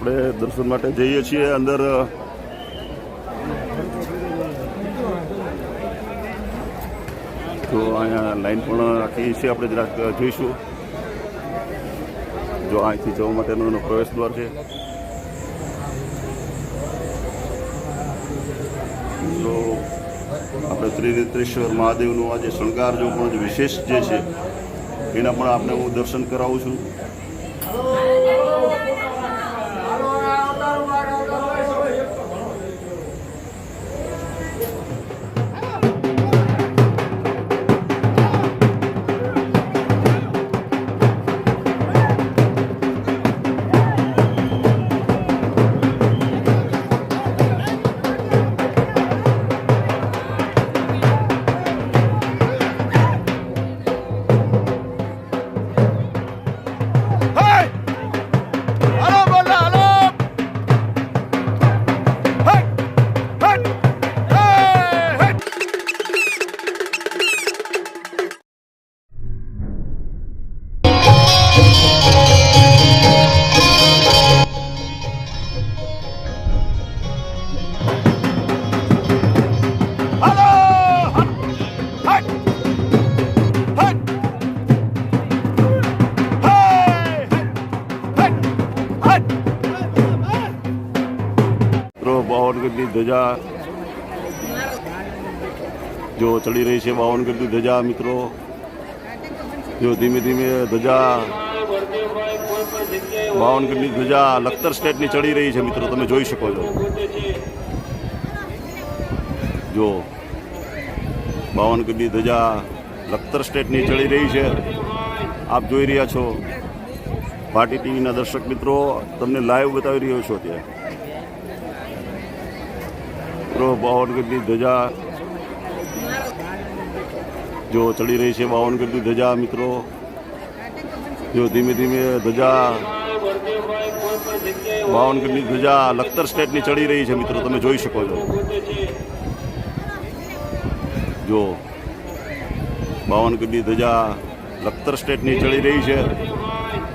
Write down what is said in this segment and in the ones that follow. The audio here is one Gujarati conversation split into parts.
આપણે દર્શન માટે જઈએ છીએ અંદર તો અહીંયા લાઈન પણ રાખી છે, આપણે જરાક જોઈશું. જો અહીંથી જવા માટેનો એનો પ્રવેશ દ્વાર છે. તો આપણે ત્રિનેત્રેશ્વર મહાદેવનું આ જે શણગાર જો પણ વિશેષ જે છે, એના પણ આપણે હું દર્શન કરાવું છું. ધજા જો ચડી રહી છે બાવનગઢની ધજા, મિત્રો. જો ધીમે ધીમે ધજા બાવનગઢની ધજા લખતર સ્ટેટની ચડી રહી છે, મિત્રો. તમે જોઈ શકો છો. જો બાવન બાવનગઢની ધજા લખતર સ્ટેટની ચડી રહી છે. આપ જોઈ રહ્યા છો. પાર્ટી ટીવીના દર્શક મિત્રો, તમને લાઈવ બતાવી રહ્યો છો ત્યાં મિત્રો બાવનગઢની ધજા જો ચડી રહી છે બાવનગઢની ધજા, મિત્રો. જો ધીમે ધીમે ધજા બાવનગઢની ધજા લખતર સ્ટેટની ચડી રહી છે, મિત્રો. તમે જોઈ શકો છો. જો બાવનગઢની ધજા લખતર સ્ટેટની ચડી રહી છે.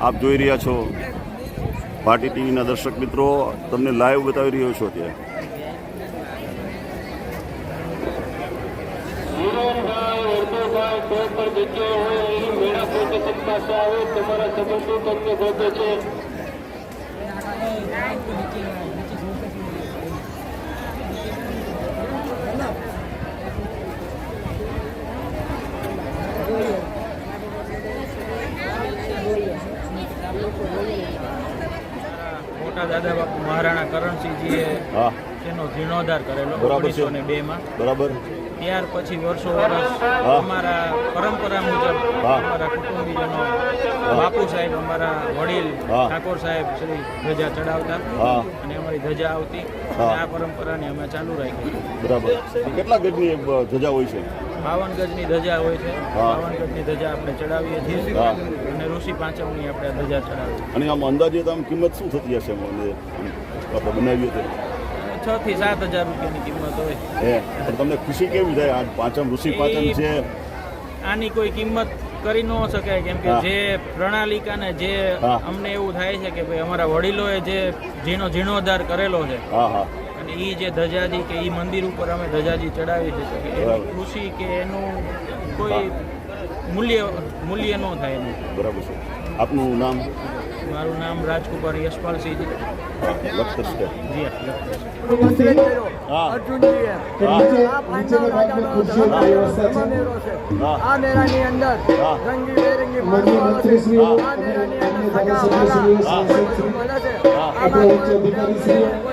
આપ જોઈ રહ્યા છો. પાર્ટી ટીવીના દર્શક મિત્રો, તમને લાઈવ બતાવી રહ્યો છો ત્યાં કોઈ પણ જગ્યાએ હોય અહીં મેળા પ્રોટેશન પાસે આવે તમારા સંબંધો તમને ગોતે છે. મોટા દાદા બાપુ મહારાણા કરણસિંહજીએ હા. તેનો જીર્ણોદ્ધાર કરેલો. ઓગણીસો ને બેમાં. બરાબર. ત્યાર પછી વર્ષો વર્ષ અમારા પરંપરા મુજબ. અમારા કુટુંબીજનો બાપુ સાહેબ અમારા વડીલ ઠાકોર સાહેબ શ્રી ધજા ચડાવતા. અને અમારી ધજા આવતી. આ પરંપરાને અમે ચાલુ રાખી બરાબર. કેટલા ગજની ધજા હોય છે? બાવન ગજની ધજા હોય છે. બાવન ગજની ધજા આપણે ચડાવીએ છીએ. અને ઋષિ પાંચમની આપણે ધજા ચડાવીએ અને આમ અંદાજે તો આમ કિંમત શું થતી હશે આપણે બનાવીએ તો? છ થી સાત હજાર રૂપિયાની કિંમત હોય. પણ તમને ખુશી કેવી થાય? આ પાંચમ ઋષિ પાંચમ છે આની કોઈ કિંમત કરી ન શકાય કેમ કે જે પ્રણાલિકાને જે અમને એવું થાય છે કે ભાઈ અમારા વડીલોએ જે ઝીણો જીર્ણોદ્ધાર કરેલો છે અને એ જે ધજાજી કે એ મંદિર ઉપર અમે ધજાજી ચડાવી છે કે એની ખુશી કે એનું કોઈ મૂલ્ય મૂલ્ય ન થાય બરાબર છે. આપનું નામ? મારું નામ રાજકુમાર યશપાલસિંહ સિંહ જી આ મેળાની અંદર રંગી બેરંગી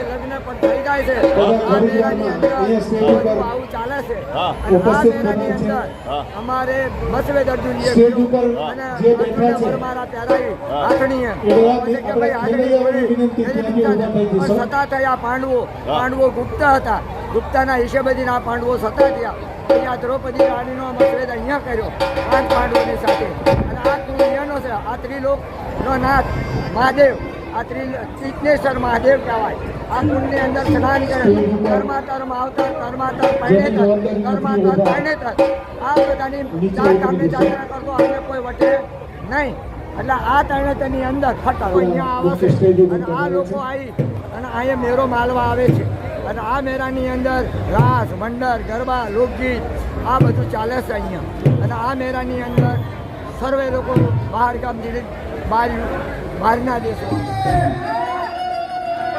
લગ્ન પણ થઈ જાય છે. આ બધું છે. આ. અમારે સ્ટેજ ઉપર જે બેઠા વિનંતી સતા થયા પાંડવો. પાંડવો ગુપ્ત હતા. ગુપ્તાના હિશેબેથી આ પાંડવો સતા થયા. અહીંયા દ્રૌપદી રાણીનો મતભેદ અહીંયા કર્યો. પાંચ પાંડવોની સાથે. અને આ કુંડિયાનો છે. આ ત્રિલોકનો નાથ. મહાદેવ. આ ત્રિજ્ઞેશ્વર મહાદેવ કહેવાય. આ કુંડની અંદર સ્નાન કરે. કર્માતર માવતર કર્માતર પરણેતર કર્માતર પરણેતર આ બધાની ચાર કામની જાત્રા કરતો આપણે કોઈ વટે નહીં. એટલે આ તરણેતરની અંદર ખટર અહીંયા આવશે અને આ લોકો આવી અને અહીંયા મેરો માલવા આવે છે. અને આ મેળાની અંદર રાસ મંડળ ગરબા, લોકગીત, આ બધું ચાલે છે અહીંયા. અને આ મેળાની અંદર સર્વે લોકો બહાર ગામ બહાર બહારના દેશો.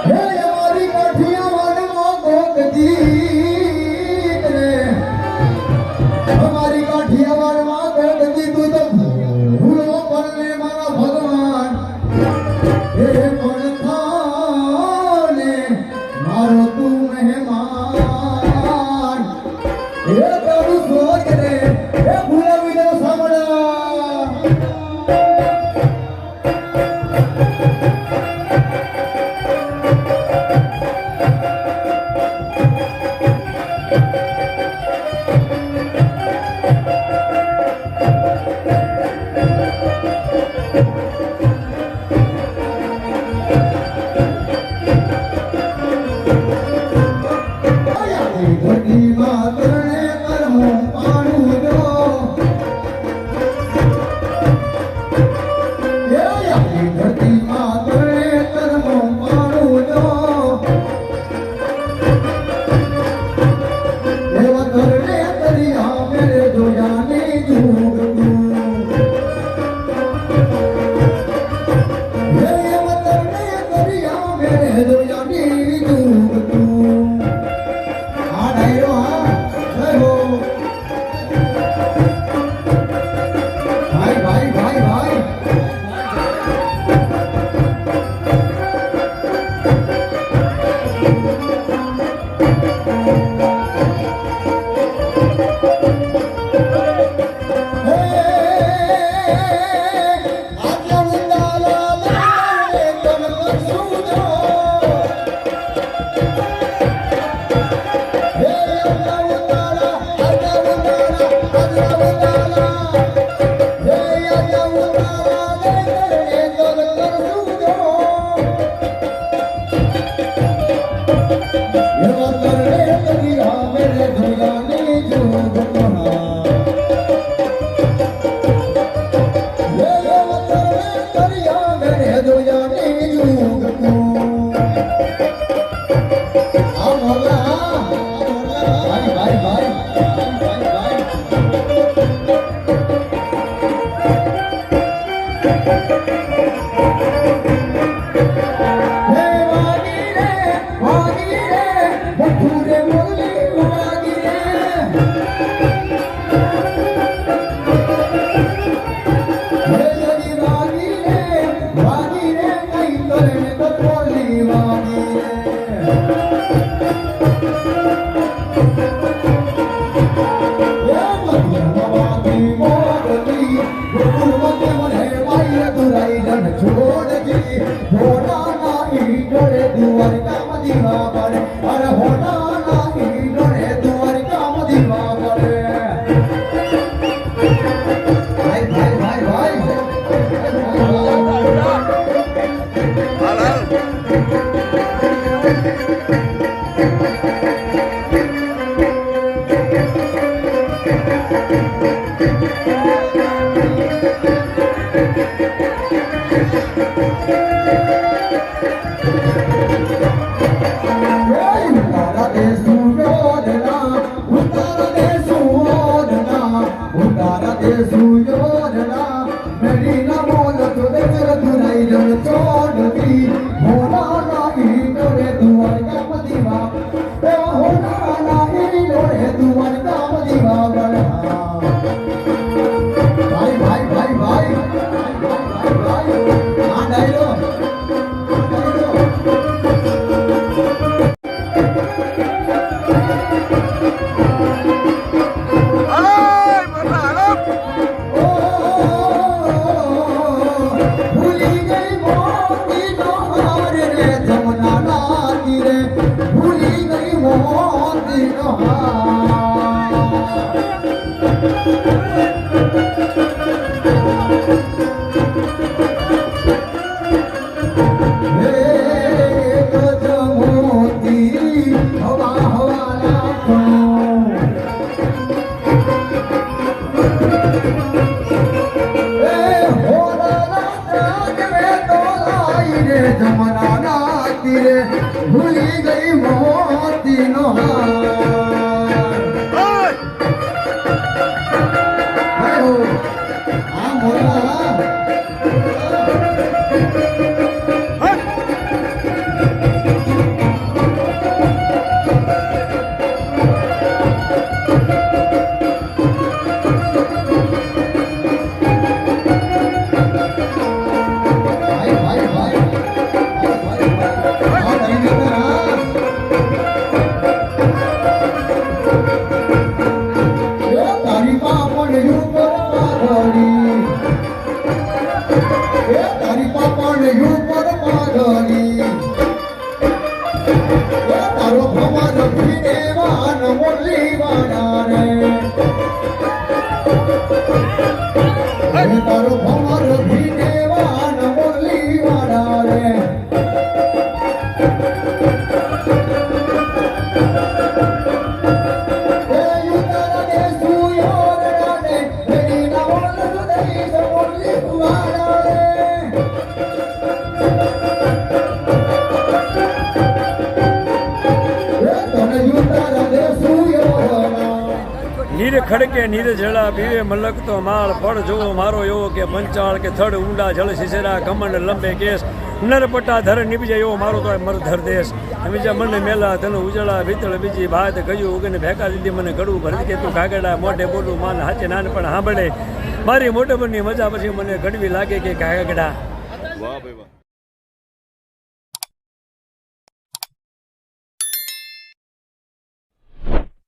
હે અમારી કાઠિયાવાડમાં ગોગજી. Taylor. તીરે જમના ના તીરે ભૂલી ગઈ મોતી નો હાર. you નીર ખડકે નીર જળા પીવે મલક તો માળ, ફળ જોવો મારો એવો કે પંચાળ કે થડ ઊંડા જળ શિશેરા કમંડ લંબે કેસ નરપટા ધર નીપજે એવો મારો તો મરધર દેશ. બીજા મને મેલા, ધન ઉજળા ભીતળ બીજી ભાત ગયું, ઉગને ભેકા દીધી મને ગળું ભરતી કે તું કાગડા મોઢે બોલું, માન હાચે નાન પણ સાંભળે. મારી મોટે મજા પછી મને ગડવી લાગે કે કાગડા. વાહ ભાઈ વાહ.